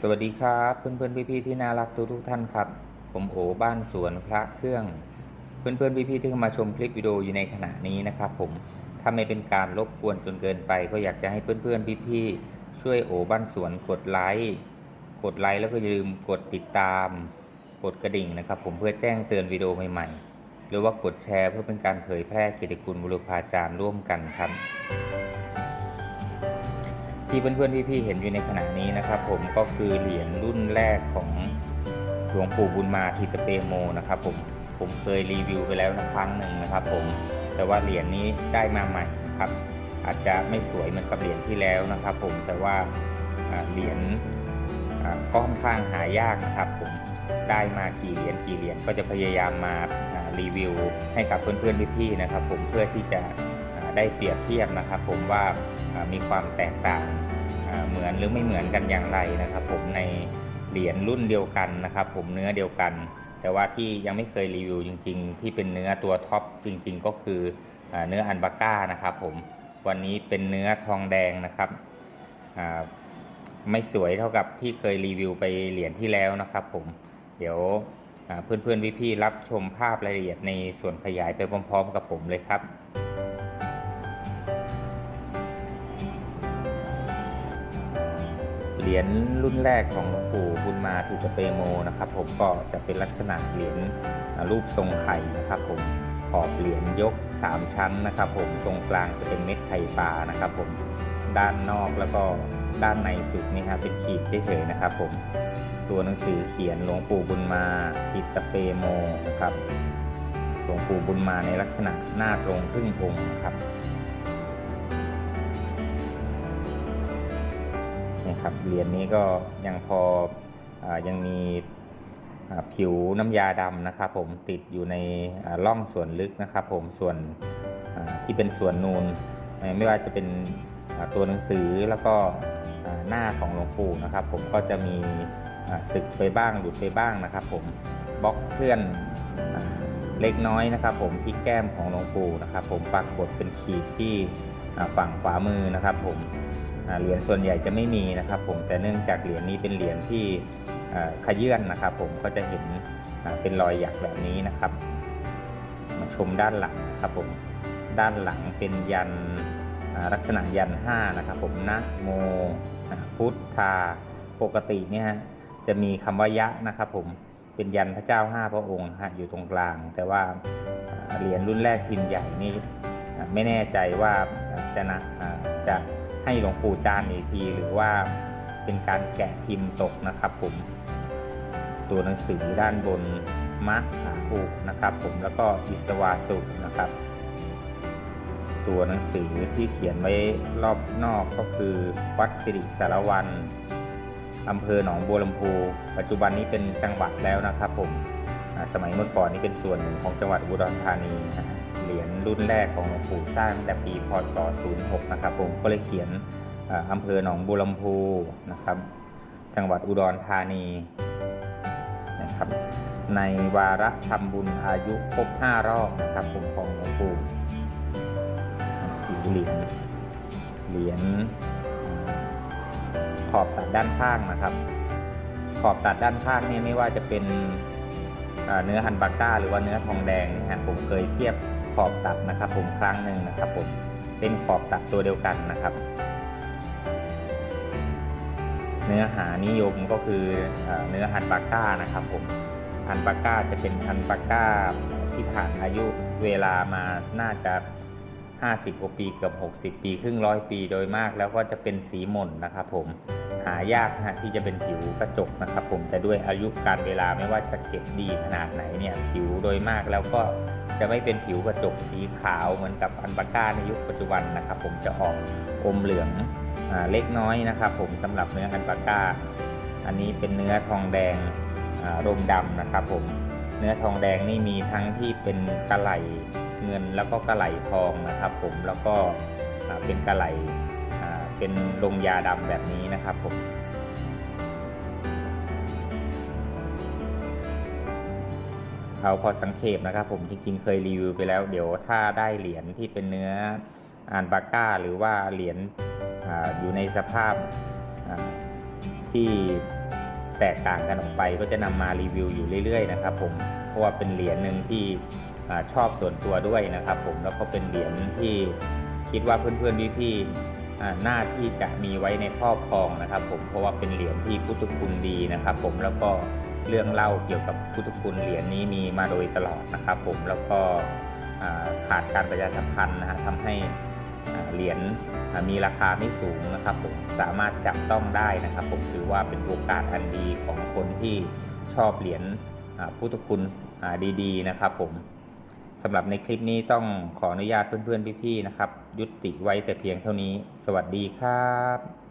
สวัสดีครับเพื่อนๆพี่ๆที่น่ารักทุกทุกท่านครับ ผมโอบ้านสวนพระเครื่อง เพื่อนๆพี่ๆที่เข้ามาชมคลิปวิดีโออยู่ในขณะนี้นะครับ ผมถ้าไม่เป็นการรบกวนจนเกินไป ก็อยากจะให้เพื่อนๆพี่ๆช่วยโอบ้านสวนกดไลค์กดไลค์แล้วก็อย่าลืมกดติดตาม กดกระดิ่งนะครับ ผมเพื่อแจ้งเตือนวิดีโอใหม่ๆ หรือว่ากดแชร์เพื่อเป็นการเผยแพร่กียรติคุณบุรพาจารย์ร่วมกันครับ ที่เพื่อนๆพี่ๆเห็นอยู่ในขณะนี้นะครับ ผมก็คือเหรียญรุ่นแรกของหลวงปู่บุญมาทิตเปโมนะครับ ผมผมเคยรีวิวไปแล้วนะครั้งหนึ่งนะครับ ผมแต่ว่าเหรียญนี้ได้มาใหม่นะครับ อาจจะไม่สวยเหมือนกับเหรียญที่แล้วนะครับ ผมแต่ว่าเหรียญก็ค่อนข้างหายากนะครับ ผมได้มากี่เหรียญกี่เหรียญก็จะพยายามมารีวิวให้กับเพื่อนๆพี่ๆนะครับ ผมเพื่อที่จะ ได้เปรียบเทียบนะครับ ผมว่ามีความแตกต่างเหมือนหรือไม่เหมือนกันอย่างไรนะครับ ผมในเหรียญรุ่นเดียวกันนะครับ ผมเนื้อเดียวกัน แต่ว่าที่ยังไม่เคยรีวิวจริง ๆ ที่เป็นเนื้อตัวท็อปจริง ๆ ก็คือเนื้ออันบาก้านะครับผมวันนี้เป็นเนื้อทองแดงนะครับไม่สวยเท่ากับที่เคยรีวิวไปเหรียญที่แล้วนะครับ ผมเดี๋ยวเพื่อนๆพี่ๆรับชมภาพรายละเอียดในส่วนขยายไปพร้อม ๆ กับผมเลยครับ เหรียญรุ่นแรกของหลวงปู่บุญมาทิตเปโมนะครับ ผมก็จะเป็นลักษณะเหรียญรูปทรงไข่นะครับ ผมขอบเหรียญยก 3 ชั้นนะครับ ผมตรงกลางจะเป็นเม็ดไข่ปลานะครับ ผมด้านนอกแล้วก็ด้านในสุดนี่ครับเป็นขีดเฉยๆนะครับ ผมตัวหนังสือเขียนหลวงปู่บุญมาทิตเปโมนะครับหลวงปู่บุญมาในลักษณะหน้าตรงครึ่งองค์นะครับ นะครับเหรียญนี้ก็ยังพออยังมีผิวน้ำยาดำนะครับผมติดอยู่ในร่องส่วนลึกนะครับผมส่วนที่เป็นส่วนนูนไม่ว่าจะเป็นตัวหนังสือแล้วก็หน้าของหลวงปู่นะครับผมก็จะมีอ่าสึกไปบ้างหลุดไปบ้างนะครับผมบล็อกเคลื่อนเล็กน้อยนะครับผมที่แก้มของหลวงปู่นะครับผมปรากฏเป็นขีดที่ฝั่งขวามือนะครับผม เหรียญส่วนใหญ่จะไม่มีนะครับ ผมแต่เนื่องจากเหรียญนี้เป็นเหรียญที่ขยื่นนะครับ ผมก็จะเห็นเป็นรอยหยักแบบนี้นะครับ มาชมด้านหลังนะครับผมด้านหลังเป็นยันลักษณะยัน5นะครับ ผมนะโมพุทธาปกติเนี่ยจะมีคำว่ายะนะครับ ผมเป็นยันพระเจ้า 5 พระองค์ฮะอยู่ตรงกลาง แต่ว่าเหรียญรุ่นแรกพิมพ์ใหญ่นี่ไม่แน่ใจว่าจะนะอ่าจะ ให้หลวงปู่จานอีกทีหรือว่าเป็นการแกะพิมพ์ตกนะครับ ผมตัวหนังสือด้านบนมะอาอุนะครับ ผมแล้วก็อิสวาสุนะครับ ตัวหนังสือที่เขียนไว้รอบนอกก็คือวัดสิริสารวันอำเภอหนองบัวลำพูปัจจุบันนี้เป็นจังหวัดแล้วนะครับ ผม สมัยเมื่อก่อนนี้เป็นส่วนหนึ่งของจังหวัดอุดรธานีนะฮะเหรียญรุ่นแรกของหลวงปู่สร้างแต่ปีพศ 06 นะครับผมก็เลยเขียนอำเภอหนองบัวลำพูนะครับ จังหวัดอุดรธานีนะครับ ในวาระทำบุญอายุครบ 5 รอบนะครับผมของหลวงปู่ผิวเหรียญเหรียญขอบตัดด้านข้างนะครับ ขอบตัดด้านข้างเนี่ยไม่ว่าจะเป็น เนื้อฮันบาก้าหรือว่าเนื้อทองแดงนี่ฮะผมเคยเทียบขอบตัดนะครับ ผมครั้งหนึ่งนะครับ ผมเป็นขอบตัดตัวเดียวกันนะครับ เนื้อหานิยมก็คือเออเนื้อฮันบาก้านะครับ ผมฮันบาก้าจะเป็นฮันบาก้าที่ผ่านอายุเวลามาน่าจะ 50กว่าปีเกือบ60 ปี ครึ่งร้อยปีโดยมาก แล้วก็จะเป็นสีหม่นนะครับ ผม หายากนะฮะที่จะเป็นผิวกระจกนะครับผมแต่ด้วยอายุการเวลาไม่ว่าจะเก็บดีขนาดไหนเนี่ยผิวโดยมากแล้วก็จะไม่เป็นผิวกระจกสีขาวเหมือนกับอันบาก้าในยุคปัจจุบันนะครับ ผมจะออกอมเหลืองอเล็กน้อยนะครับ ผมสำหรับเนื้ออันบาก้า อันนี้เป็นเนื้อทองแดงอ่ารมดำนะครับ ผมเนื้อทองแดงนี่มีทั้งที่เป็นกระไหลเงินแล้วก็กระไหลทองนะครับ ผมแล้วก็เป็นกระไหล เป็นลงยาดำแบบนี้นะครับผมเอาพอสังเขปนะครับผมจริงๆเคยรีวิวไปแล้ว เดี๋ยวถ้าได้เหรียญที่เป็นเนื้ออ่านบาก้า หรือว่าเหรียญออยู่ในสภาพที่แตกต่างกันออกไปก็จะนำมารีวิวอยู่เรื่อยๆนะครับผมเพราะว่าเป็นเหรียญหนึ่งที่อชอบส่วนตัวด้วยนะครับผมแล้วก็เป็นเหรียญที่คิดว่าเพื่อนๆพี่ๆ อ่าน่าที่จะมีไว้ในครอบครองนะครับ ผมเพราะว่าเป็นเหรียญที่พุทธคุณดีนะครับ ผมแล้วก็เรื่องเล่าเกี่ยวกับพุทธคุณเหรียญนี้มีมาโดยตลอดนะครับ ผมแล้วก็ขาดการประชาสัมพันธ์นะฮะทำให้เหรียญมีราคาไม่สูงนะครับผมสามารถจับต้องได้นะครับ ผมถือว่าเป็นโอกาสอันดีของคนที่ชอบเหรียญพุทธคุณดีๆนะครับผม สำหรับในคลิปนี้ต้องขออนุญาตเพื่อนๆพี่ๆนะครับ ยุติไว้แต่เพียงเท่านี้ สวัสดีครับ